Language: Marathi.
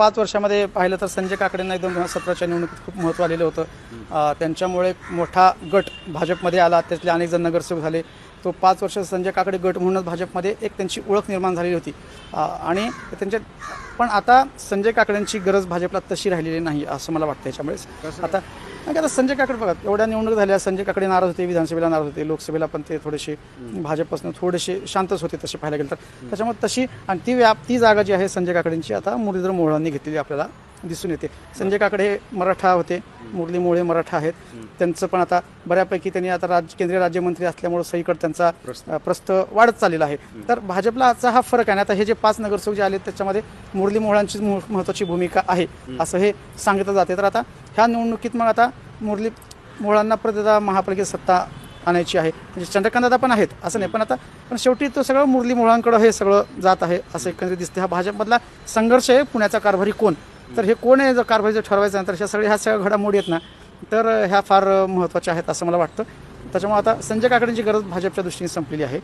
पाच वर्षामध्ये पाहिलं तर संजय काकडेंना दोन हजार सतराच्या निवडणुकीत खूप महत्त्व आलेलं होतं. त्यांच्यामुळे मोठा गट भाजपमध्ये आला. त्यातले अनेक जण नगरसेवक झाले. तो पाच वर्ष संजय काकडे गट म्हणूनच भाजपमध्ये एक त्यांची ओळख निर्माण झालेली होती. आणि त्यांच्या पण आता संजय काकड्यांची गरज भाजपला तशी राहिलेली नाही असं मला वाटतं. याच्यामुळे आता का आता संजय काकडे बघा एवढ्या निवडणूक झाल्या संजय काकडे नाराज होते विधानसभेला नाराज होते लोकसभेला पण ते थोडेसे भाजपपासून थोडेसे शांतच होते तसे पाहायला गेलं तर. त्याच्यामुळे तशी आणि ती व्याप ती जागा जी आहे संजय काकडेंची आता मुरलीधर मोहळांनी घेतलेली आपल्याला दिसून येते. संजय काकडे हे मराठा होते मुरली मोळे मराठा आहेत. त्यांचं पण आता बऱ्यापैकी त्यांनी आता राज्य केंद्रीय राज्यमंत्री असल्यामुळे सहीकडे त्यांचा प्रस्त. वाढत चाललेला आहे. तर भाजपला आजचा हा फरक आहे आणि आता हे जे पाच नगरसेवक जे आले त्याच्यामध्ये मुरली मोहळांची मु- महत्त्वाची भूमिका आहे असं हे सांगितलं जाते. तर आता ह्या निवडणुकीत मग आता मुरली मुळांना परत आता महापालिकेत सत्ता आणायची आहे. म्हणजे चंद्रकांत दादा पण आहेत असं नाही. पण आता पण शेवटी तो सगळं मुरली मुळांकडं हे सगळं जात आहे असं एकंदरीत दिसते हा भाजपमधला संघर्ष आहे पुण्याचा कारभारी कोण? तर हे कोण आहे? जर कारभारी जर ठरवायचं आहे तर ह्या सगळ्या ह्या सगळ्या घडामोडी आहेत ना तर ह्या फार महत्त्वाच्या आहेत असं मला वाटतं. त्याच्यामुळे आता संजय काकडेंची गरज भाजपच्या दृष्टीने संपलेली आहे.